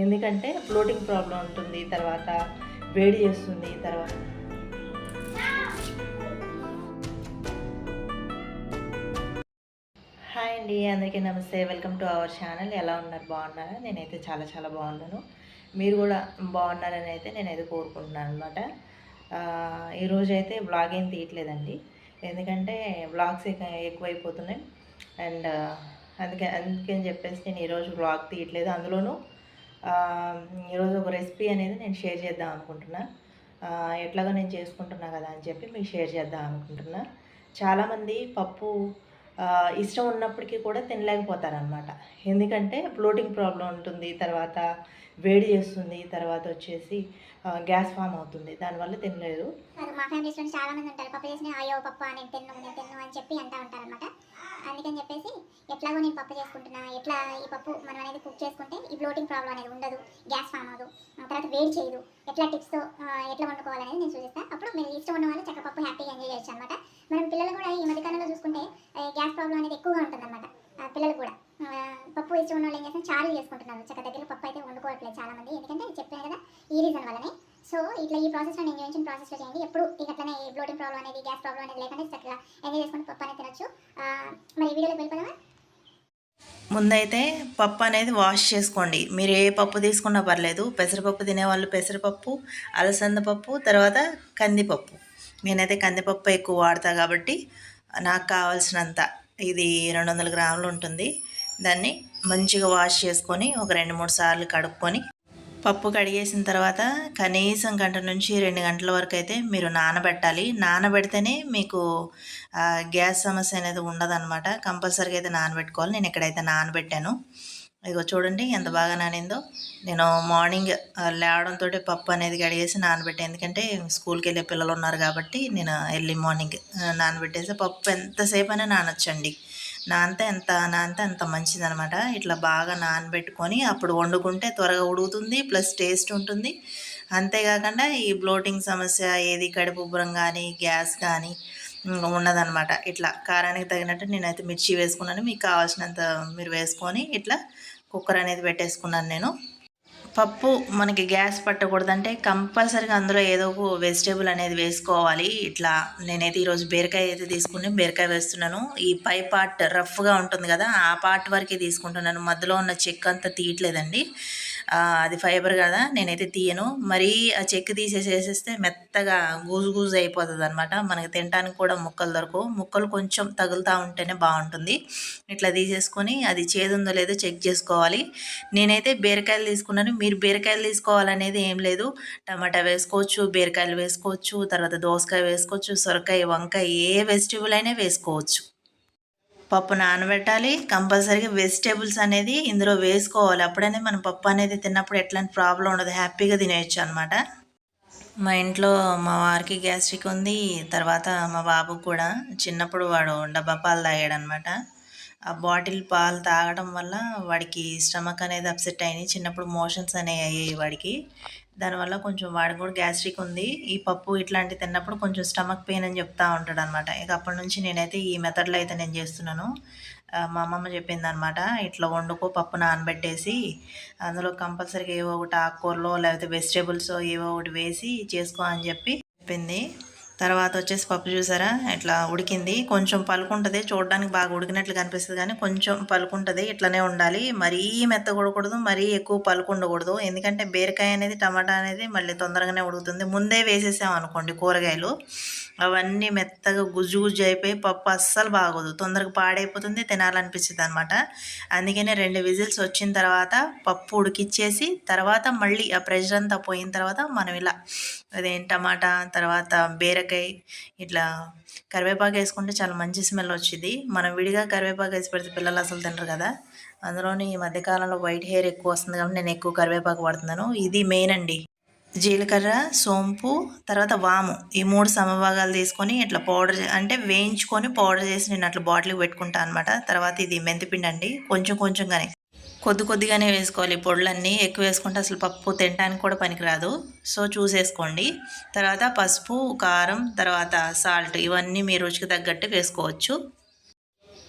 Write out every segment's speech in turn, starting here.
ఎందుకంటే floating problem ఉంటుంది తర్వాత వేడి చేస్తుంది తర్వాత హాయ్ అండి అందరికీ నమస్తే. వెల్కమ్ టు అవర్ ఛానల్ ఎలా ఉన్నారు? బాగున్నారా? నేనైతే చాలా చాలా బాగున్నాను. మీరు కూడా బాగున్నారని అయితే నేనైతే కోరుకుంటున్నాను అనమాట ఈరోజు అయితే బ్లాగ్ ఏం తీయట్లేదండి. ఎందుకంటే బ్లాగ్స్ ఎక్కువైపోతున్నాయి. అండ్ అందుకే అందుకని చెప్పేసి నేను ఈరోజు బ్లాగ్ తీయట్లేదు. అందులోనూ ఈరోజు ఒక రెసిపీ అనేది నేను షేర్ చేద్దాం అనుకుంటున్నా. ఎట్లాగో నేను చేసుకుంటున్నా కదా అని చెప్పి మీకు షేర్ చేద్దాం అనుకుంటున్నా. చాలామంది పప్పు ఇష్టం ఉన్నప్పటికీ కూడా తినలేకపోతారనమాట ఎందుకంటే ఫ్లోటింగ్ ప్రాబ్లం ఉంటుంది తర్వాత వేడి చేస్తుంది తర్వాత వచ్చేసి గ్యాస్ ఫామ్ అవుతుంది. దానివల్ల తినలేదు. మా ఫ్యామిలీ చాలా మంది ఉంటారు పప్పు చేసిన అయ్యో పప్పు నేను తిన్ను నేను తిన్ను అని చెప్పి అంటూ ఉంటారు అనమాట అందుకని చెప్పేసి ఎట్లాగో నేను పప్పు చేసుకుంటున్నా ఎట్లా ఈ పప్పు మనం అనేది కుక్ చేసుకుంటే ఈ బ్లోటింగ్ ప్రాబ్లం అనేది ఉండదు గ్యాస్ ఫామ్ అవ్వదు. తర్వాత వేడి చేయదు. ఎట్లా టిప్స్తో ఎట్లా వండుకోవాలనేది నేను చూపిస్తాను అప్పుడు మీరు ఇష్టం ఉన్న వాళ్ళు చక్క పప్పు హ్యాపీగా ఎంజాయ్ చేయొచ్చు అనమాట మనం పిల్లలు కూడా ఈ మధ్యకాలంలో చూసుకుంటే గ్యాస్ ప్రాబ్లం అనేది ఎక్కువగా ఉంటుందన్నమాట. పిల్లలు కూడా. పప్పు ఇష్టం ఉన్న వాళ్ళు ఏం చేస్తారు? చారు చేసుకుంటున్నారు. చక్క దగ్గర పప్పు అయితే వండుకోవట్లేదు చాలా మంది ఎందుకంటే చెప్పాను కదా ఈ రీజన్ వల్లనే. సో ఇట్లా ఈ ప్రాసెస్లో నేను చూపించిన ప్రాసెస్లో చేయండి. ఎప్పుడు ఇక ఈ బ్లోటింగ్ ప్రాబ్లం అనేది గ్యాస్ ప్రాబ్లం అనేది లేకుండా చక్కగా ఎంజాయ్ చేసుకుంటే పప్పు అనేది తినచ్చు ఆ, మరి ఈ వీడియోలోకి వెళ్ళిపోదామా ముందైతే పప్పు అనేది వాష్ చేసుకోండి. మీరు ఏ పప్పు తీసుకున్నా పర్లేదు. పెసరపప్పు తినేవాళ్ళు పెసరపప్పు అలసంద పప్పు తర్వాత కందిపప్పు. నేనైతే కందిపప్పు ఎక్కువ వాడతా కాబట్టి నాకు కావాల్సినంత ఇది రెండు వందల గ్రాములు ఉంటుంది. దాన్ని మంచిగా వాష్ చేసుకొని ఒక రెండు మూడు సార్లు కడుక్కొని పప్పు కడిగేసిన తర్వాత కనీసం గంట నుంచి రెండు గంటల వరకు అయితే మీరు నానబెట్టాలి. నానబెడితేనే మీకు గ్యాస్ సమస్య అనేది ఉండదన్నమాట. కంపల్సరీగా అయితే నానబెట్టుకోవాలి. నేను ఇక్కడైతే నానబెట్టాను. ఇదిగో చూడండి ఎంత బాగా నానిందో. నేను మార్నింగ్ లేవడంతో పప్పు అనేది కడిగేసి నానబెట్టాను ఎందుకంటే స్కూల్కి వెళ్ళే పిల్లలు ఉన్నారు కాబట్టి నేను ఎర్లీ మార్నింగ్ నానబెట్టేసి పప్పు ఎంతసేపు అయినా నానొచ్చండి. నానితే ఎంత నానితే అంత మంచిదనమాట. ఇట్లా బాగా నానబెట్టుకొని అప్పుడు వండుకుంటే త్వరగా ఉడుకుతుంది ప్లస్ టేస్ట్ ఉంటుంది. అంతేకాకుండా ఈ బ్లోటింగ్ సమస్య ఏది కడుపు ఉబ్బరం కానీ గ్యాస్ కానీ ఉన్నదనమాట. ఇట్లా కారానికి తగినట్టు నేనైతే మిర్చి వేసుకున్నాను. మీకు కావాల్సినంత మీరు వేసుకొని ఇట్లా కుక్కర్ అనేది పెట్టేసుకున్నాను నేను. పప్పు మనకి గ్యాస్ పట్టకూడదంటే కంపల్సరీగా అందులో ఏదో ఒక వెజిటేబుల్ అనేది వేసుకోవాలి. ఇట్లా నేనైతే ఈరోజు బీరకాయ అయితే తీసుకుని బీరకాయ వేస్తున్నాను. ఈ పై పార్ట్ రఫ్గా ఉంటుంది కదా ఆ పార్ట్ వరకే తీసుకుంటున్నాను. మధ్యలో ఉన్న చెక్ అంతా తీయట్లేదండి. అది ఫైబర్ కదా నేనైతే తీయను. మరీ ఆ చెక్ తీసేసి మెత్తగా గూజు గూజు అయిపోతుంది అనమాట మనకి తినడానికి కూడా ముక్కలు దొరకవు. ముక్కలు కొంచెం తగులుతూ ఉంటేనే బాగుంటుంది. ఇట్లా తీసేసుకొని అది చేదుందో లేదో చెక్ చేసుకోవాలి. నేనైతే బీరకాయలు తీసుకున్నాను. మీరు బీరకాయలు తీసుకోవాలనేది ఏం లేదు. టమాటా వేసుకోవచ్చు బీరకాయలు వేసుకోవచ్చు తర్వాత దోసకాయ వేసుకోవచ్చు సొరకాయ వంకాయ ఏ వెజిటేబుల్ అయినా వేసుకోవచ్చు. పప్పు నానబెట్టాలి. కంపల్సరీగా వెజిటేబుల్స్ అనేది ఇందులో వేసుకోవాలి. అప్పుడనే మనం పప్పు అనేది తిన్నప్పుడు ఎట్లాంటి ప్రాబ్లం ఉండదు. హ్యాపీగా తినేయచ్చు అనమాట మా ఇంట్లో మా వారికి గ్యాస్ట్రిక్ ఉంది. తర్వాత మా బాబు కూడా. చిన్నప్పుడు వాడు డబ్బా పాలు తాగాడు అనమాట ఆ బాటిల్ పాలు తాగడం వల్ల వాడికి స్టమక్ అనేది అప్సెట్ అయినాయి. చిన్నప్పుడు మోషన్స్ అనేవి అయ్యాయి వాడికి. దానివల్ల కొంచెం వాడికి కూడా గ్యాస్ట్రిక్ ఉంది. ఈ పప్పు ఇట్లాంటివి తిన్నప్పుడు కొంచెం స్టమక్ పెయిన్ అని చెప్తా ఉంటాడు అనమాట ఇక అప్పటి నుంచి నేనైతే ఈ మెథడ్లో అయితే నేను చేస్తున్నాను. మా అమ్మమ్మ చెప్పింది అనమాట ఇట్లా వండుకో పప్పు నానబెట్టేసి అందులో కంపల్సరీగా ఏవో ఒకటి ఆకుకూరలో లేకపోతే వెజిటేబుల్స్ ఏవో ఒకటి వేసి చేసుకో అని చెప్పి చెప్పింది. తర్వాత వచ్చేసి పప్పు చూసారా? ఇట్లా ఉడికింది. కొంచెం పలుకుంటుంది. చూడడానికి బాగా ఉడికినట్లు కనిపిస్తుంది కానీ కొంచెం పలుకుంటుంది. ఇట్లనే ఉండాలి. మరీ మెత్త కొడకూడదు మరీ ఎక్కువ పలుకు ఉండకూడదు. ఎందుకంటే బీరకాయ అనేది టమాటా అనేది మళ్ళీ తొందరగానే ఉడుకుతుంది. ముందే వేసేసాం అనుకోండి కూరగాయలు. అవన్నీ మెత్తగా గుజ్జు గుజ్జు అయిపోయి పప్పు అస్సలు బాగోదు. తొందరగా పాడైపోతుంది. తినాలనిపించింది అనమాట అందుకనే రెండు విజిల్స్ వచ్చిన తర్వాత పప్పు ఉడికిచ్చేసి తర్వాత మళ్ళీ ఆ ప్రెషర్ అంతా పోయిన తర్వాత మనం ఇలా అదేం టమాటా తర్వాత బీరకాయ ఇట్లా కరివేపాకు వేసుకుంటే చాలా మంచి స్మెల్ వచ్చింది మనం విడిగా కరివేపాకు వేసి పెడితే పిల్లలు అసలు తినరు కదా. అందులోని ఈ మధ్యకాలంలో వైట్ హెయిర్ ఎక్కువ వస్తుంది కాబట్టి నేను ఎక్కువ కరివేపాకు వాడుతున్నాను. ఇది మెయిన్ అండి. జీలకర్ర సోంపు తర్వాత వాము. ఈ మూడు సమభాగాలు తీసుకొని ఇట్లా పౌడర్ అంటే వేయించుకొని పౌడర్ చేసి నేను అట్లా బాటిల్కి పెట్టుకుంటాను అనమాట తర్వాత ఇది మెంతిపిండి అండి. కొంచెం కొంచెంగానే. కొద్ది కొద్దిగానే వేసుకోవాలి. పొడులన్నీ ఎక్కువ వేసుకుంటే అసలు పప్పు తినడానికి కూడా పనికిరాదు. సో చూసేసుకోండి. తర్వాత పసుపు కారం తర్వాత సాల్ట్ ఇవన్నీ మీ రుచికి తగ్గట్టు వేసుకోవచ్చు.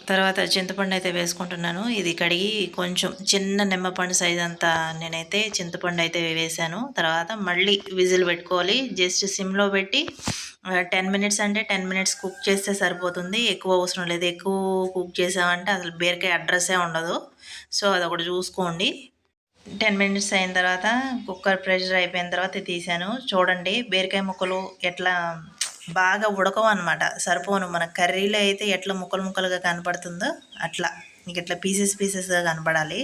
తర్వాత చింతపండు అయితే వేసుకుంటున్నాను. ఇది కడిగి కొంచెం చిన్న నిమ్మపండు సైజ్ అంతా నేనైతే చింతపండు అయితే వేసాను. తర్వాత మళ్ళీ విజిల్ పెట్టుకోవాలి. జస్ట్ సిమ్లో పెట్టి టెన్ మినిట్స్ అంటే టెన్ మినిట్స్ కుక్ చేస్తే సరిపోతుంది. ఎక్కువ అవసరం లేదు. ఎక్కువ కుక్ చేసామంటే అసలు బీరకాయ అడ్రస్సే ఉండదు. సో అదొకటి చూసుకోండి. టెన్ మినిట్స్ అయిన తర్వాత కుక్కర్ ప్రెషర్ అయిపోయిన తర్వాత తీసాను. చూడండి బీరకాయ ముక్కలు ఎట్లా బాగా ఉడకవు అనమాట సరిపోను. మన కర్రీలో అయితే ఎట్లా ముక్కలు ముక్కలుగా కనపడుతుందో అట్లా. మీకు ఇట్లా పీసెస్ పీసెస్గా కనపడాలి.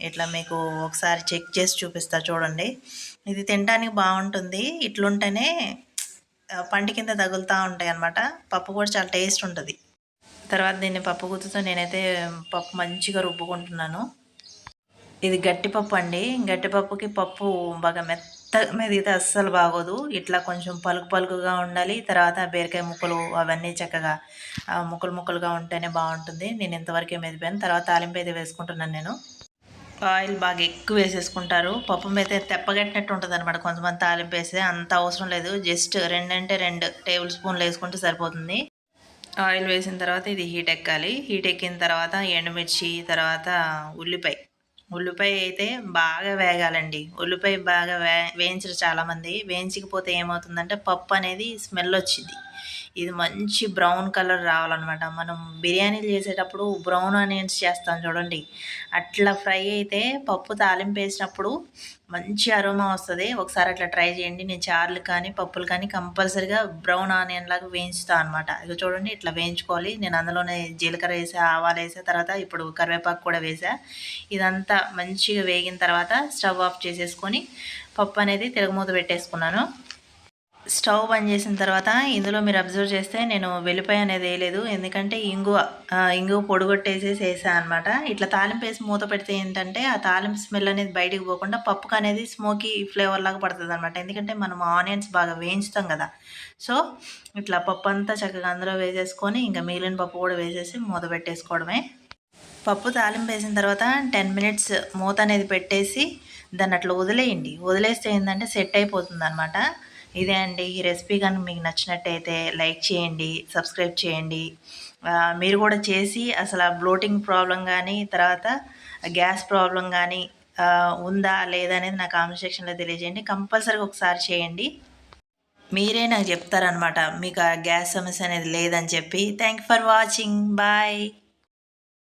ఇట్లా మీకు ఒకసారి చెక్ చేసి చూపిస్తా చూడండి. ఇది తినడానికి బాగుంటుంది. ఇట్లుంటేనే పంటి కింద తగులుతూ ఉంటాయి అనమాట పప్పు కూడా చాలా టేస్ట్ ఉంటుంది. తర్వాత దీన్ని పప్పు గుత్తుతో నేనైతే పప్పు మంచిగా రుబ్బుకుంటున్నాను. ఇది గట్టిపప్పు అండి. గట్టిపప్పుకి పప్పు బాగా మెత్త మెదిగితే అస్సలు బాగోదు. ఇట్లా కొంచెం పలుకు పలుకుగా ఉండాలి. తర్వాత బీరకాయ ముక్కలు అవన్నీ చక్కగా ముక్కలు ముక్కలుగా ఉంటేనే బాగుంటుంది. నేను ఇంతవరకే మెదిపాను. తర్వాత తాలింపు అయితే వేసుకుంటున్నాను నేను. ఆయిల్ బాగా ఎక్కువ వేసేసుకుంటారు. పప్పు మీద తెప్పగట్టినట్టు ఉంటుంది అనమాట కొంతమంది తాలింపు వేస్తే అంత అవసరం లేదు. జస్ట్ రెండంటే రెండు టేబుల్ స్పూన్లు వేసుకుంటే సరిపోతుంది. ఆయిల్ వేసిన తర్వాత ఇది హీట్ ఎక్కాలి. హీట్ ఎక్కిన తర్వాత ఎండుమిర్చి తర్వాత ఉల్లిపాయ. ఉల్లిపాయ అయితే బాగా వేగాలండి. ఉల్లిపాయ బాగా వే వేయించరు చాలామంది. వేయించకపోతే ఏమవుతుందంటే పప్పు అనేది స్మెల్ వచ్చింది ఇది మంచి బ్రౌన్ కలర్ రావాలన్నమాట. మనం బిర్యానీలు చేసేటప్పుడు బ్రౌన్ ఆనియన్స్ చేస్తాం చూడండి. అట్లా ఫ్రై అయితే పప్పు తాలింపు వేసినప్పుడు మంచి అరోమా వస్తుంది. ఒకసారి అట్లా ట్రై చేయండి. నేను చారులు కానీ పప్పులు కానీ కంపల్సరీగా బ్రౌన్ ఆనియన్ లాగా వేయించుతాను అనమాట ఇక చూడండి ఇట్లా వేయించుకోవాలి. నేను అందులోనే జీలకర్ర వేసా ఆవాలు వేసా తర్వాత ఇప్పుడు కరివేపాకు కూడా వేసా. ఇదంతా మంచిగా వేగిన తర్వాత స్టవ్ ఆఫ్ చేసేసుకొని పప్పు అనేది తిరగమూత పెట్టేసుకున్నాను. స్టవ్ బంద్ చేసిన తర్వాత ఇందులో మీరు అబ్జర్వ్ చేస్తే నేను వెల్లిపాయ అనేది వేయలేదు. ఎందుకంటే ఇంగువ ఇంగు ఇంగువ పొడిగొట్టేసేసి వేసాను అనమాట ఇట్లా తాలింపు వేసి మూత పెడితే ఏంటంటే ఆ తాలింపు స్మెల్ అనేది బయటికి పోకుండా పప్పుకు అనేది స్మోకీ ఫ్లేవర్ లాగా పడుతుంది అనమాట ఎందుకంటే మనం ఆనియన్స్ బాగా వేయించుతాం కదా. సో ఇట్లా పప్పు అంతా చక్కగా అందులో వేసేసుకొని ఇంకా మిగిలిన పప్పు కూడా వేసేసి మూత పెట్టేసుకోవడమే. పప్పు తాలింపు వేసిన తర్వాత టెన్ మినిట్స్ మూత అనేది పెట్టేసి దాన్ని అట్లా వదిలేయండి. వదిలేస్తే ఏంటంటే సెట్ అయిపోతుంది అనమాట ఇదే అండి. ఈ రెసిపీ కనుక మీకు నచ్చినట్టయితే లైక్ చేయండి సబ్స్క్రైబ్ చేయండి. మీరు కూడా చేసి అసలు ఆ బ్లోటింగ్ ప్రాబ్లం కానీ తర్వాత గ్యాస్ ప్రాబ్లం కానీ ఉందా లేదా అనేది నా కామెంట్ సెక్షన్లో తెలియజేయండి. కంపల్సరీగా ఒకసారి చేయండి. మీరే నాకు చెప్తారనమాట మీకు ఆ గ్యాస్ సమస్య అనేది లేదని చెప్పి. Thank for watching. బాయ్.